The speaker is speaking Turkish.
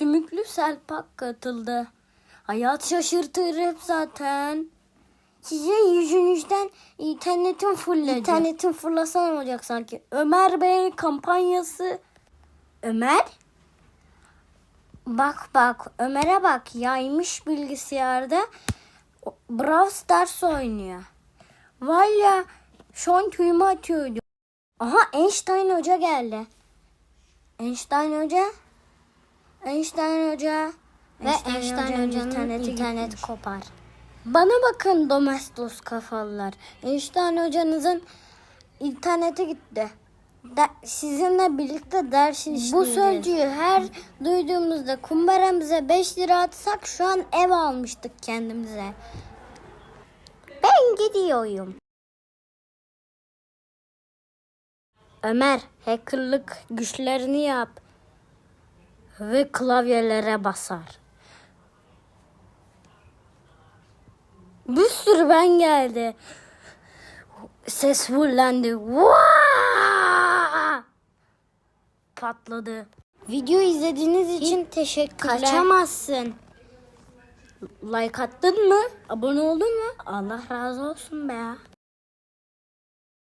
sümüklü Selpak katıldı. Hayat şaşırtır hep zaten. Size yüzünüzden internetin fulledi. İnternetin fırlasan olacak sanki. Ömer Bey kampanyası. Ömer? Bak bak Ömer'e bak yaymış bilgisayarda Brawl Stars oynuyor. Var ya şu an tüyümü atıyordu. Aha Einstein Hoca geldi. Einstein Hoca. Einstein Hoca. Ve Einstein, Hoca'nın internet, kopar. Bana bakın domestos kafalılar. Einstein Hocanızın internete gitti. De- sizinle birlikte ders işleyeceğiz. Bu sözcüğü her duyduğumuzda kumbaramıza 5 lira atsak şu an ev almıştık kendimize. Ben gidiyorum. Ömer hackerlık güçlerini yap. Ve klavyelere basar. Bir sürü ben geldi. Ses fullendi. Patladı. Video izlediğiniz için teşekkürler. Kaçamazsın. Like attın mı? Abone oldun mu? Allah razı olsun be.